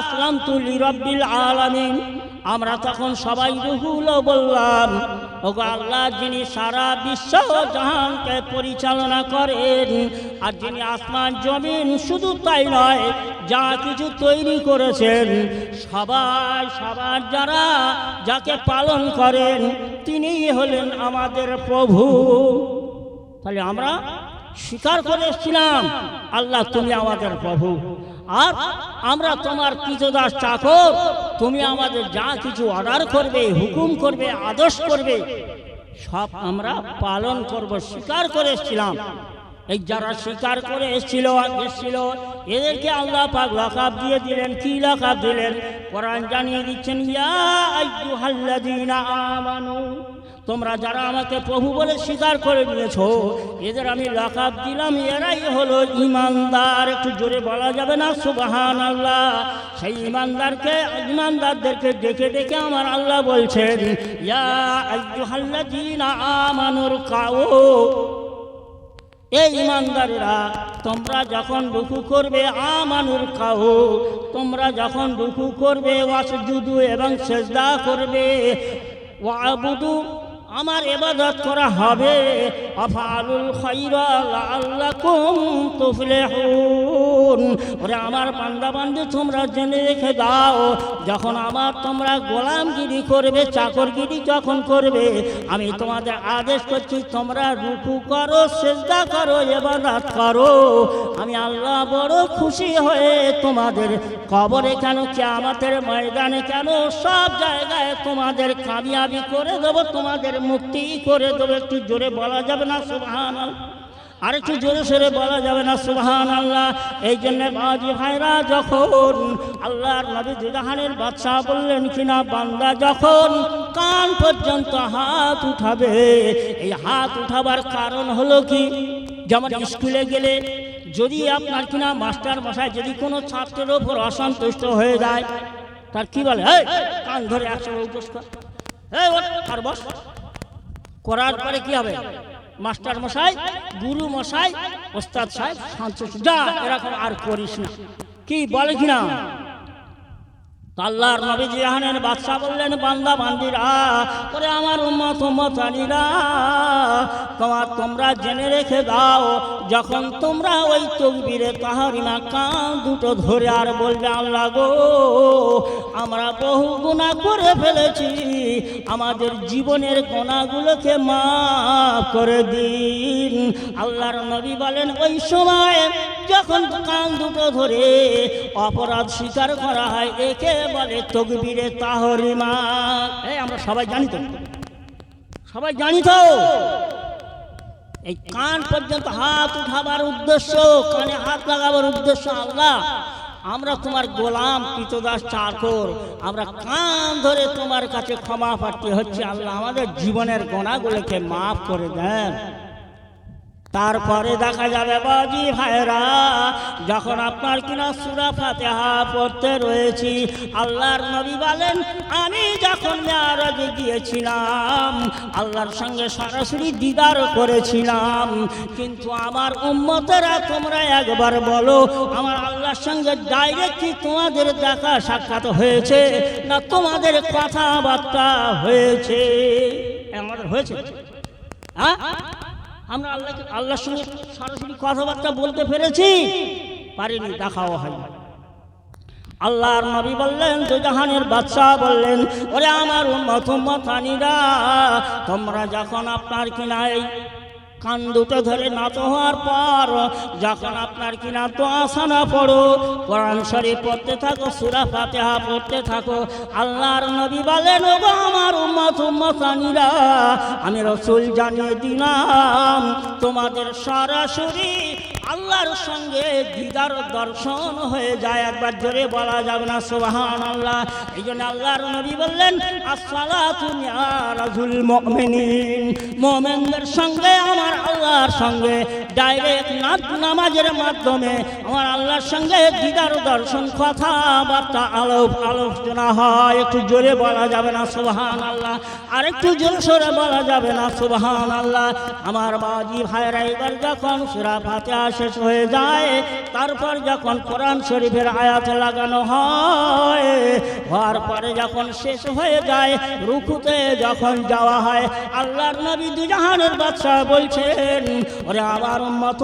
আসলাম তুলি রব্বিল আলামিন। আমরা তখন সবাই রুহুল বললাম, ওগো আল্লাহ যিনি সারা বিশ্ব জাহানকে পরিচালনা করেন, আর যিনি আসমান, জমিন, শুধু তাই নয়, যা কিছু তৈরি করেছেন, সবাই, সবার যারা যাকে পালন করেন, তিনিই হলেন আমাদের প্রভু। তাহলে আমরা স্বীকার করে এসেছিলাম, আল্লাহ তুমি আমাদের প্রভু। আর আমরা তোমার কৃতদাস চাকর। তুমি আমাদের যা কিছু অর্ডার করবে, হুকুম করবে, আদেশ করবে, সব আমরা পালন করব, স্বীকার করে এসেছিলাম। এই যারা স্বীকার করে এসেছিল এসেছিল, এদেরকে আল্লাহ পাক লকাব দিয়ে দিলেন। কি লকাব দিলেন? কোরআন জানিয়ে দিচ্ছেন, ইয়া আইয়ুহাল্লাযীনা আমানু। তোমরা যারা আমাকে প্রভু বলে স্বীকার করে নিয়েছো, এদের আমি লকাব দিলাম, এরাই হলো ইমানদার। একটু জোরে বলা যাবে না? সুবাহান আল্লাহ সেই ইমানদারকে, ইমানদারদেরকে ডেকে ডেকে আমার আল্লাহ বলছেন, ইয়া আমানুর কাও এই ইমানদাররা, তোমরা যখন রুকু করবে আমানুর কাহু তোমরা যখন রুকু করবে, ওয়াসজুদু এবং সেজদা করবে ওয়াবুদু আমার এবাদত করা হবে। আফালুল খাইরা লাআল্লাকুম তুফলিহুন। ওরে আমার বান্দি তোমরা জেনে রেখে দাও, যখন আমার তোমরা গোলামগিরি করবে, চাকরগিরি যখন করবে, আমি তোমাদের আদেশ করছি, তোমরা রুকু করো, সেজদা করো এবাদত করো। আমি আল্লাহ বড় খুশি হয়ে তোমাদের কবরে কেন আমাদের ময়দানে কেন, সব জায়গায় তোমাদের কামিয়াবি করে দেবো, তোমাদের মুক্তি করে দেবো, একটু জোরে বলা যাবে না সুবহান আর একটু জোরে সোরে বলা যাবে না সুবহান আল্লাহ এই জন্য বাজি ভাইরা, যখন আল্লাহর নবী দুজাহানের বাদশাহ বললেন কিনা বান্দা, যখন কান পর্যন্ত হাত উঠাবে, এই হাত উঠাবার কারণ হলো কি? যেমন স্কুলে গেলে যদি আপনার কিনা মাস্টার মশাই, যদি কোনো ছাত্রের ওপর অসন্তুষ্ট হয়ে যায়, তার কি বলে কান ধরে একশো উপোস কর। আর বস। করার পরে কি হবে? মাস্টার মশাই, গুরু মশাই, ওস্তাদ সাহেব, শান্ত যা, এরকম আর করিস না। কি বলে কিনা আল্লাহর নবী জিহানের বাদশাহ বললেন, বান্দা, বান্দিরা করে আমার উম্মত উম্মতানিরা তোমার তোমরা জেনে রেখে দাও, যখন তোমরা ওই তকবিরে তাহারিমা কান দুটো ধরে আর বলবে, আল্লাহ গো, আমরা বহু গুণা করে ফেলেছি, আমাদের জীবনের গোনাগুলোকে মাফ করে দিন। আল্লাহর নবী বলেন, ওই সময় যখন কান দুটো ধরে অপরাধ স্বীকার করা হয়, একে বলে তকবিরে তাহরিমা। এই আমরা সবাই জানি তো। সবাই জানি তো। এই কান পর্যন্ত হাত উঠাবার উদ্দেশ্য, কানে হাত লাগাবার উদ্দেশ্য আল্লাহ আমরা তোমার গোলাম কৃতদাস চাকর আমরা কান ধরে তোমার কাছে ক্ষমা প্রার্থী হচ্ছে। আল্লাহ আমাদের জীবনের গোনাগুলোকে মাফ করে দেন। তারপরে দেখা যাবে বাজি ভাইরা, যখন আপনার কিনা সুরা ফাতেহা পড়তে রয়েছি, আল্লাহর নবী বলেন, আমি যখন মেয়ারাজে গিয়েছিলাম, আল্লাহর সঙ্গে সরাসরি দিদার করেছিলাম। কিন্তু আমার উম্মতেরা তোমরা একবার বলো, আমার আল্লাহর সঙ্গে ডাইরেক্ট কি তোমাদের দেখা সাক্ষাৎ হয়েছে, না তোমাদের কথাবার্তা হয়েছে? আমাদের হয়েছে। হ্যাঁ? আমরা আল্লাহকে, আল্লাহর সঙ্গে সরাসরি কথাবার্তা বলতে পেরেছি, পারিনি, দেখাও হয় আল্লাহর নবী বললেন জাহানের বাদশাহ বললেন, ওরে আমার উম্মত, উম্মতানিরা, তোমরা যখন আপনার কিনায় কান দুটো ধরে নত হওয়ার পর যখন আপনার কিনা তো আসা না পড়ো কোরআন শরীফ পড়তে থাকো, সুরা ফাতেহা পড়তে থাকো, আল্লাহর নবী বলেন ও গো আমার উম্মত, উম্মতানিরা, আমি রসুল জানিয়ে দিলাম, তোমাদের সরাসরি আল্লাহর সঙ্গে দিদার দর্শন হয়ে যায়। একবার জোরে বলা যাবে না সোহান আল্লাহ এই জন্য আল্লাহর নবী বললেন, আসসালাতু রাজুল মুমিনিন। মুমিনদের সঙ্গে, আমার আল্লাহর সঙ্গে ডাইরেক্ট নামাজের মাধ্যমে আমার আল্লাহর সঙ্গে দিদার দর্শন কথাবার্তা আলোপ আলোচনা হয়। একটু জোরে বলা যাবে না সুবহান আল্লাহ আর একটু জোরে বলা যাবে না সুবহান আল্লাহ আমার বাজি ভাইরা এবার যখন সুরা ফাতিহা শেষ হয়ে যায়, তারপর যখন কোরআন শরীফের আয়াত লাগানো হয়, হওয়ার পরে যখন শেষ হয়ে যায়, রুকুতে যখন যাওয়া হয়, আল্লাহর নবী দুজাহানের বাদশাহ বলছেন, ওরে আমার উম্মত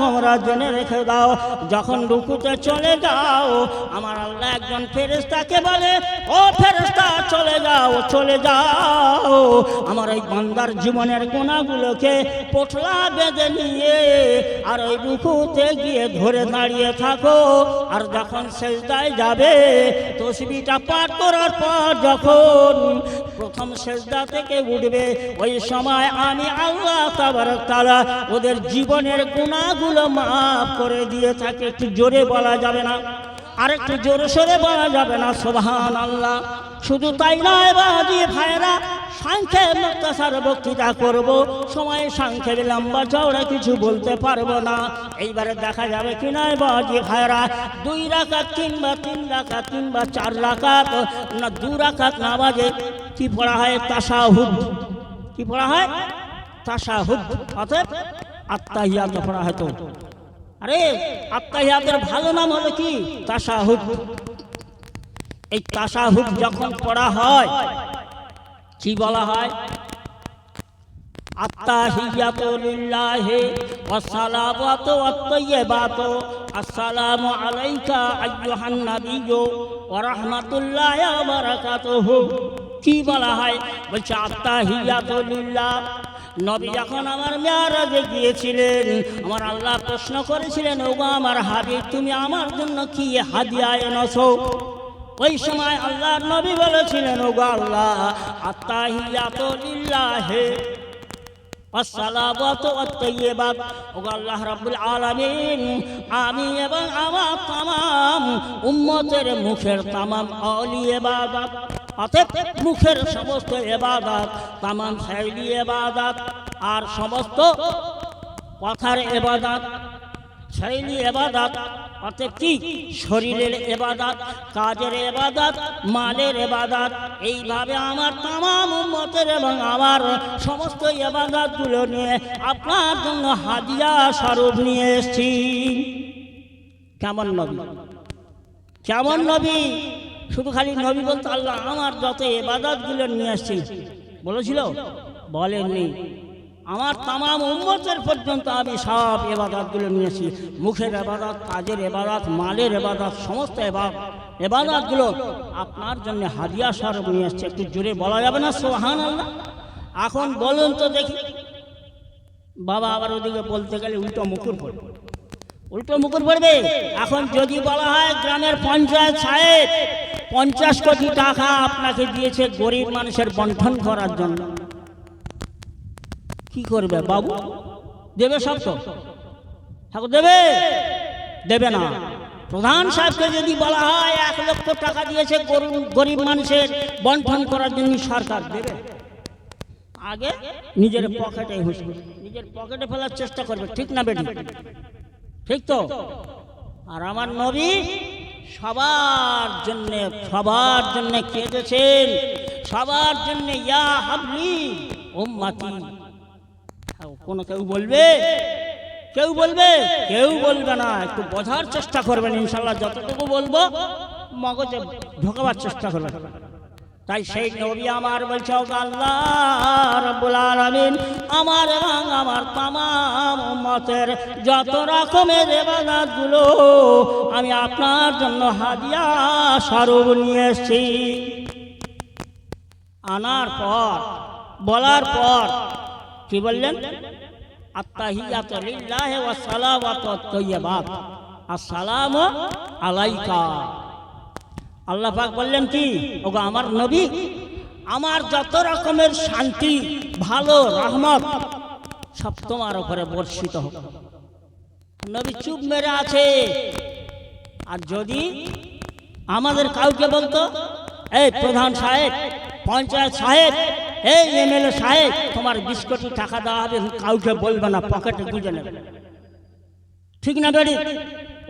তোমরা জেনে রেখে দাও, যখন রুকুতে চলে যাও, আমার আল্লাহ একজন ফেরেস্তাকে বলে, ও ফেরেস্তা চলে যাও চলে যাও। আমার এই বান্দার জীবনের গুণাগুলোকে পোটলা বেঁধে নিয়ে আর ওই রুকুতে গিয়ে ধরে দাঁড়িয়ে থাকো। আর যখন সেজদায় যাবে, তসবিটা পাঠ করার পর যখন প্রথম সেজদা থেকে উঠবে, ওই সময় আমি আল্লাহ তারা ওদের জীবনের গুণাগুলো মাফ করে দিয়ে থাকে একটু জোরে বলা যাবে না, আরেকটু জোরে সোরে বলা যাবে না সোভান আল্লাহ শুধু তাই নয় বাজি ভাইরা সংক্ষেপ মুক্তাসার বক্তৃতা করব। সময় সংক্ষেপ লম্বা চওড়া কিছু বলতে পারব না। এইবারে দেখা যাবে কি নয় বাজি ভাইরা দুই রাকাত কিংবা তিন রাকাত কিংবা চার রাকাত, না দু রাকাত না বাজে, কি পড়া হয়? তাসাহুদ কি পড়া হয়? তাসাহুদ অতএব আত্মাহিয়াত পড়া হয় তো। আরে আত্মাহিয়াতের ভালো নাম হবে কি? তাসাহুদ এই তাসাহুদ যখন পড়া হয়, কি বলা হয়? কি বলা হয়? বলছে আত্তাহিয়াতু লিল্লাহ নবী যখন আমার মেয়ারাজে গিয়েছিলেন, আমার আল্লাহ প্রশ্ন করেছিলেন, ওগো আমার হাবিব, তুমি আমার জন্য কি হাদিয়া এনেছো? ওই সময় আল্লাহর নবী বলেছিলেন, ওগো আল্লাহ, আত্তাহিয়াতু লিল্লাহি আল্লাহ রাব্বুল আলামিন, আমি এবং আমার তামাম উম্মতের মুখের তামাম অলি ইবাদত অতএব মুখের সমস্ত ইবাদত তামাম শৈলী ইবাদত, আর সমস্ত কথার ইবাদত, শৈলী এবাদাত অর্থাৎ কি? শরীরের এবাদাত, কাজের এবাদাত, মালের এবাদাত। এইভাবে আমার তামাম উম্মতের এবং আমার সমস্ত এবাদাতগুলো নিয়ে আপনার জন্য হাদিয়া স্বরূপ নিয়ে এসেছি। কেমন নবী? কেমন নবী? শুধু খালি নবী বলতে আল্লাহ আমার যত এবাদাতগুলো নিয়ে আসছি বলেছিল? বলেননি। আমার তামাম উম্মতের পর্যন্ত আমি সব এবাদাতগুলো নিয়েছি। মুখের এবাদাত, কাজের এবাদাত, মালের এবাদাত, সমস্ত এবাদ এবাদাতগুলো আপনার জন্য হাদিয়া স্বরূপ নিয়ে এসছে। একটু জোরে বলা যাবে না? সোহান এখন বলুন তো দেখি। বাবা আবার ওদিকে বলতে গেলে উল্টো মুকুর পড়বে। উল্টো মুকুর পড়বে? এখন যদি বলা হয় গ্রামের পঞ্চায়েত সাহেব, পঞ্চাশ কোটি টাকা আপনাকে দিয়েছে গরিব মানুষের বন্টন করার জন্য। কি করবে বাবু? দেবে সব তো? ঠাকুর দেবে? দেবে না। প্রধান সাহেবকে যদি বলা হয়, এক লক্ষ টাকা দিয়েছে গরিব মানুষের বন্টন করার জন্য সরকার দেবে। আগে নিজের পকেটে হুসবে নিজের পকেটে ফেলার চেষ্টা করবে, ঠিক না বেটি? ঠিক তো? আর আমার নবী সবার জন্য সবার জন্য কেঁদেছেন, সবার জন্য ইয়া হাবলি উম্মাতি। কোনো কেউ বলবে? কেউ বলবে? কেউ বলবে না। একটু বোঝার চেষ্টা করবেন ইনশাল্লাহ যতটুকু বলব, মগজে ঢোকাবার চেষ্টা করবেন। তাই সেই নবী আমার বলছে "ও আল্লাহ রব্বুল আলামিন, আমার এবং আমার তামাম উম্মতের যত রকমের ইবাদতগুলো আমি আপনার জন্য হাদিয়া স্বরূপ নিয়ে এসেছি। আনার পর, বলার পর কি বললেন, আত্তাহিয়াতু লিল্লাহি ওয়া সালাওয়াতু তাইয়্যিবাত। আসসালামু আলাইকা। আল্লাহ বললেন কি, ওগো আমার নবী, আমার যত রকমের শান্তি, ভালো, রহমত, সব তোমার উপরে বর্ষিত হোক। নবী চুপ মেরে আছে। আর যদি আমাদের কাউকে বলতো, এই প্রধান সাহেব, পঞ্চায়েত সাহেব এই এমএলএ সাহেব, তোমার বিশ কোটি টাকা দেওয়া হবে, কাউকে বলবে না, পকেটে গুঁজে নেবে। ঠিক না বেড়ি?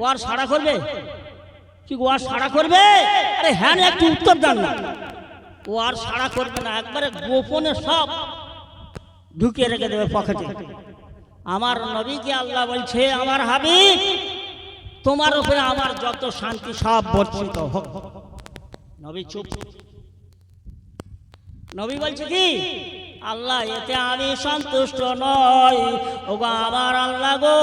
ও আর সাড়া করবে? কি ও আর সাড়া করবে? আরে হ্যাঁ একটু উত্তর দেন না। ও আর সাড়া করবে না, একবারে গোপনে সব ঢুকিয়ে রেখে দেবে পকেটে। আমার নবীকে আল্লাহ বলছে, আমার হাবিব, তোমার উপরে আমার যত শান্তি সব বর্ষিত হোক। নবী চুপ। নবী বলছে কি? আল্লাহ এতে আমি সন্তুষ্ট নই। ওগো আমার আল্লাহ গো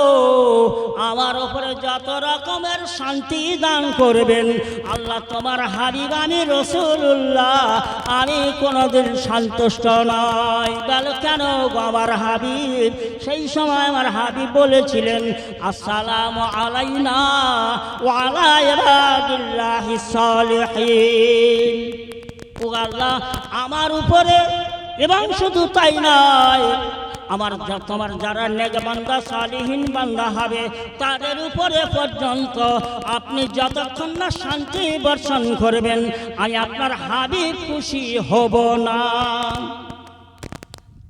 আমার ওপরে যত রকমের শান্তি দান করবেন। আল্লাহ তোমার হাবিব আমি রসুল্লাহ আমি কোনোদিন সন্তুষ্ট নয় বল কেন গো আমার হাবিব? সেই সময় আমার হাবিব বলেছিলেন আসসালামু আলাইনা ওয়ালা ইবাদিল্লাহিস সালিহিন। ও আল্লাহ আমার উপরে, এবং শুধু তাই নয়, আমার তোমার যারা নেক বান্দা সালিহীন বান্দা হবে, তাদের উপরে পর্যন্ত আপনি যতক্ষণ না শান্তি বর্ষণ করবেন, আমি আপনার হাবিব খুশি হব না।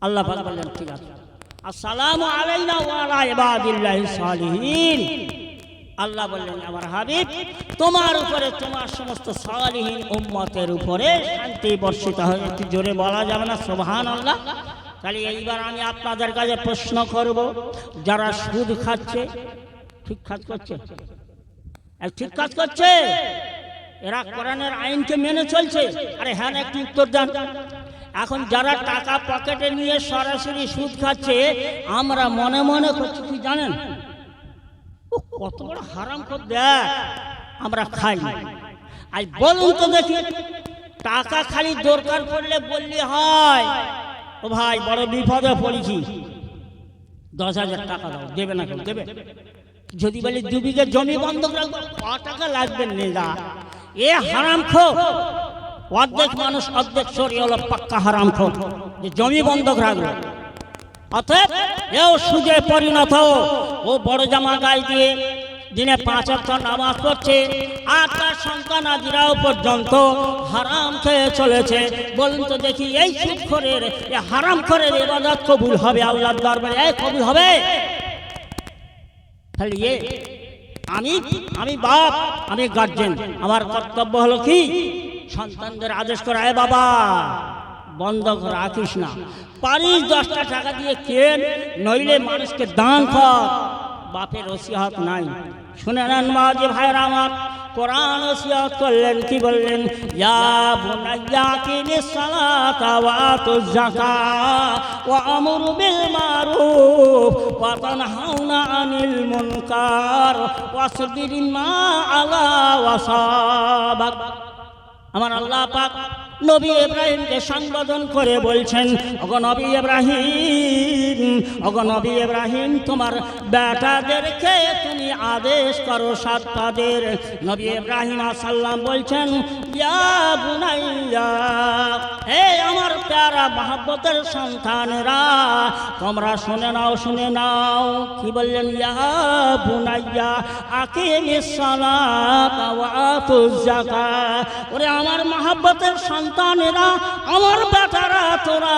আল্লাহ বললেন, ঠিক আছে। আসসালামু আলাইনা ওয়া আলা ইবাদিল্লাহিস সালিহিন। আল্লাহ বললেন, আমার হাবিব, তোমার উপরে তোমার সমস্ত সালিহীন উম্মতের উপরে শান্তি বর্ষিত হয়। একটু জোরে বলা যাবে না সোভান আল্লাহ তাহলে এইবার আমি আপনাদের কাছে প্রশ্ন করব, যারা সুদ খাচ্ছে, ঠিক কাজ করছে? ঠিক কাজ করছে? এরা কোরআনের আইনকে মেনে চলছে। আরে হ্যাঁ একটু উত্তর দেন। এখন যারা টাকা পকেটে নিয়ে সরাসরি সুদ খাচ্ছে, আমরা মনে মনে করছি, কি জানেন? কত বড় হারাম কর দেয় আমরা খাই। আজ বলুন তো দেখি, টাকা খালি দরকার পড়লে বললি হয়। ও ভাই, বড় বিপদে পড়েছি। দশ হাজার টাকা দাও, দেবে না কেউ, দেবে। যদি বলি দু বিঘে জমি বন্ধক রাখব টাকা লাগবে নেগা এ হারাম খো অর্ধেক মানুষ, অর্ধেক সরি হলো পাক্কা হারাম খো যে জমি বন্ধক রাখল অতএব এও সুজে পরিণত ও বড় জামা গায়ে দিয়ে দিনে পাঁচ অক্ষর নামাজ পড়ছে আর তার সন্তান আজিরাও পর্যন্ত হারাম খেয়ে চলেছে। বলুন তো দেখি, এই সুদ খরের, এ হারাম খরের এবাদত কবুল হবে আল্লাহর দরবারে? এই কবুল হবে? এ, আমি আমি বাপ, আমি গার্জেন আমার কর্তব্য হলো কি? সন্তানদের আদেশ করা। এ বাবা বন্ধ রাখিস না। পারিস দশটা টাকা দিয়ে কেন নইলে মানুষকে দান কর। বাপের ওসিয়াত নাই। শুনে নেন মাঝে ভাইরা আমার। কোরআন ওসিয়াত করলেন, কি বললেন? ইয়া বুনাইয়া কিনি সালাতা ওয়া আতুজ যাকাত ওয়া আমরু বিল মারুফ ওয়া তানহাউনা আনিল মুনকার ওয়াসবির মা আলা ওয়াসাবাক আমার আল্লাহ পাক নবী ইব্রাহিমকে সম্বোধন করে বলছেন নবী ইব্রাহিম নবী ইব্রাহিম, তোমার বেটাদেরকে তুমি আদেশ করো সাত পাদের নবী ইব্রাহিম আসাল্লাম বলছেন হে আমার প্যারা মহাব্বতের সন্তানেরা, তোমরা শুনে নাও শুনে নাও। কি বললেন? ইয়া বুনাইয়া, আকিমিস সালাত ওয়া ওরে, আমার মহাব্বতের সন্তানেরা, আমার বেটারা, তোরা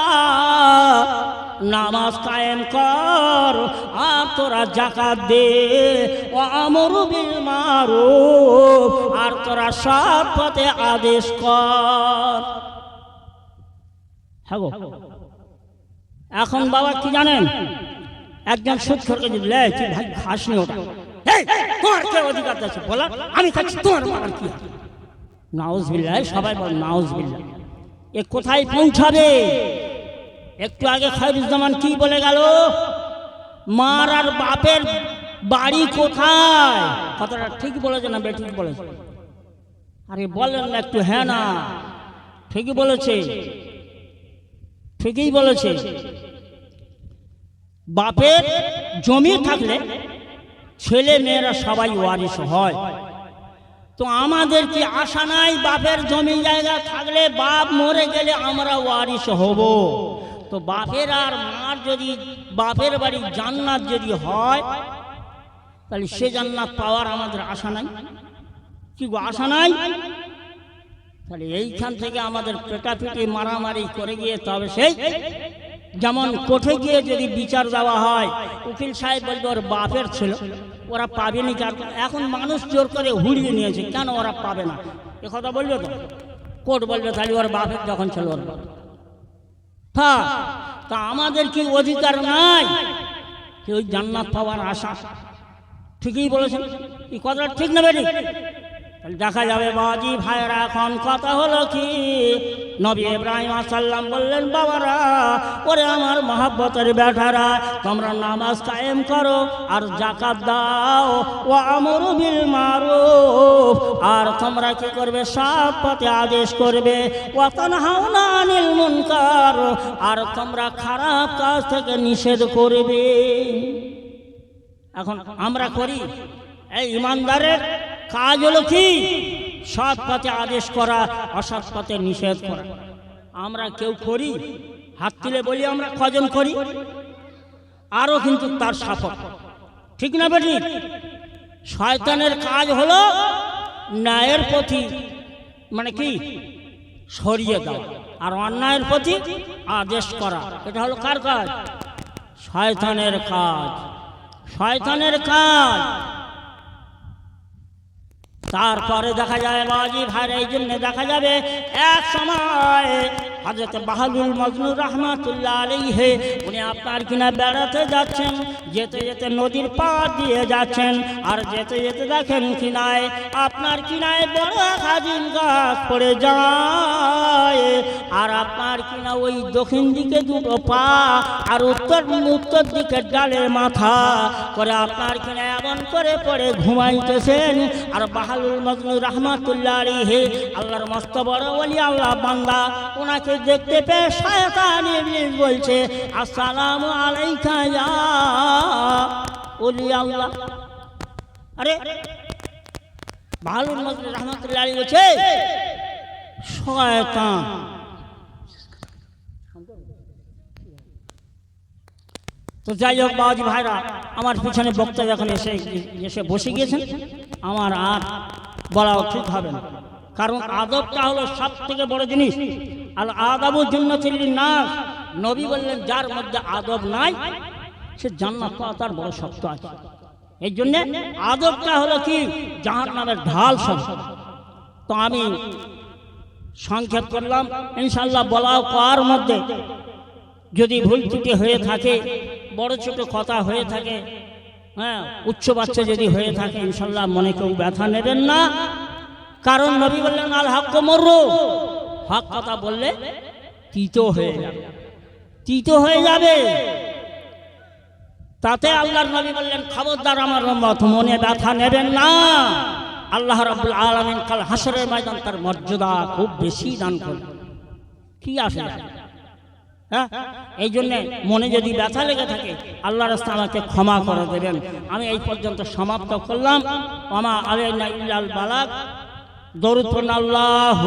নামাজ কায়েম কর, আর তোরা জাকাত দে, ও আমর মারুফ, আর তোরা সৎ পথে আদেশ কর। হ্যাঁ এখন বাবা কি জানেন? একজন সুদ খরকে যদি লে ভাই নি ওটা। তোমার কে অধিকার আছে বলা? আমি খাচ্ছি তোমার কি আছে? নাউজবিল্লাহ সবাই বল নাউজবিল্লাহ। এ কোথায় পৌঁছাবে? একটু আগে খায়রুজ্জামান কি বলে গেল? মার আর বাপের বাড়ি কোথায়? কথাটা ঠিক বলেছে না বেঠিক বলেছে? আরে বলেন না একটু হ্যাঁ না। ঠিকই বলেছে। ঠিকই বলেছে। বাপের জমি থাকলে ছেলে মেয়েরা সবাই ওয়ারিশ হয়। তো আমাদের কি আশা নাই, বাপের জমি জায়গা থাকলে বাপ মরে গেলে আমরা ওয়ারিশ হব। তো বাপের আর মার যদি, বাপের বাড়ি জান্নাত যদি হয়, তাহলে সে জান্নাত পাওয়ার আমাদের আশা নাই। কি গো, আশা নাই? তাহলে এইখান থেকে আমাদের পেটাপিটি মারামারি করে গিয়ে তবে সেই, যেমন কোঠে গিয়ে যদি বিচার দেওয়া হয়, উকিল সাহেব বলবে ওর বাপের ছিল। ওরা পাবেনি কার এখন মানুষ জোর করে হুড়িয়ে নিয়েছে। কেন ওরা পাবে না? এ কথা বলবে তো? কোর্ট বলবে, তাহলে ওর বাপের যখন ছিল ওর হ্যাঁ। তা আমাদের কি অধিকার নাই? কেউ জান্নাত পাওয়ার আশা? ঠিকই বলেছেন। এই কথাটা ঠিক না তাহলে দেখা যাবে বাজি ভাইরা এখন কথা হলো কি? নবী ইব্রাহিম আসাল্লাম বললেন, বাবারা, ওরে আমার মহাব্বতের বেটারা, তোমরা নামাজ কায়েম করো আর জাকাত দাও ও আমর বিল মারো আর তোমরা কি করবে? সব পথে আদেশ করবে ও তনহাউনা আনিল মুনকার, আর তোমরা খারাপ কাজ থেকে নিষেধ করবে। এখন আমরা করি। এই ইমানদারের কাজ হলো কি সৎ পথে আদেশ করা, অসৎ পথে নিষেধ করা। আমরা কেউ করি, হাত তুলে বলি আমরা কজন করি? আরও কিন্তু তার সাফল ঠিক না বেটি? শয়তানের কাজ হলো ন্যায়ের প্রতি মানে কি? সরিয়ে দেওয়া। আর অন্যায়ের প্রতি আদেশ করা। এটা হলো কার কাজ? শয়তানের কাজ। শয়তানের কাজ। তারপরে দেখা যায় বাজি ভাইয়ের এই জন্য দেখা যাবে এক সময় হজরত বাহাদুল মজনুর রহমাতুল্লাহ আলাইহে, উনি আপনার কিনা বেড়াতে যাচ্ছেন, যেতে যেতে নদীর পার দিয়ে যাচ্ছেন, আর যেতে যেতে দেখেন কিনায়, আপনার কিনায় বড় হাজিন গাছ পড়ে যায়, আর আপনার কিনা ওই দক্ষিণ দিকে দুটো পা, আর উত্তর উত্তর দিকে ডালের মাথা, করে আপনার কিনা এমন করে পড়ে ঘুমাইতেছেন, আর বাহালুল মজনু রহমাতুল্লাহ আলাইহি, আল্লাহর মস্ত বড় ওলি, আল্লাহ বান্দা ওনাকে দেখতে পেয়ে শয়তান ইবলিস বলছে, আসসালামু আলাইকা ইয়া ওলি আল্লাহ আরে বাহালুল মজনু রহমাতুল্লাহ আলাইহি বলছে, শয়তান। তো যাই হোক বাবাজি ভাইরা, আমার পিছনে বক্তা যখন এসে এসে বসে গিয়েছেন। আমার আর বলা ঠিক হবে না। কারণ আদবটা হলো সব থেকে বড় জিনিস আর আদবুর জন্য চিল্লি না নবী বললেন, যার মধ্যে আদব নাই, সে জান্নাত পাওয়া তার বড় শক্ত আছে। এই জন্য আদবটা হলো কি? জাহান নামের ঢাল সব তো আমি সংক্ষেপ করলাম ইনশাল্লাহ বলাও কার মধ্যে? যদি ভুল ত্রুটি হয়ে থাকে, বড় ছোট কথা হয়ে থাকে হ্যাঁ উচ্চ বাচ্চা যদি হয়ে থাকে ইনশাল্লাহ মনে কেউ ব্যথা নেবেন না। কারণ নবী বললেন, আল হক মর্রু। হক কথা বললে তিতো হয়ে যাবে। তিতো হয়ে যাবে। তাতে আল্লাহর নবী বললেন খবরদার আমার মত মনে ব্যথা নেবেন না। আল্লাহ রাব্বুল আলামিন কাল হাসরের ময়দান তার মর্যাদা খুব বেশি দান করবে কি আসে? হ্যাঁ? এই জন্যে মনে যদি ব্যথা লেগে থাকে আল্লাহ রাস্তা আমাকে ক্ষমা করে দেবেন। আমি এই পর্যন্ত সমাপ্ত করলাম। আমা আলাইনা ইল্লাল বালাক দরুদ আল্লাহ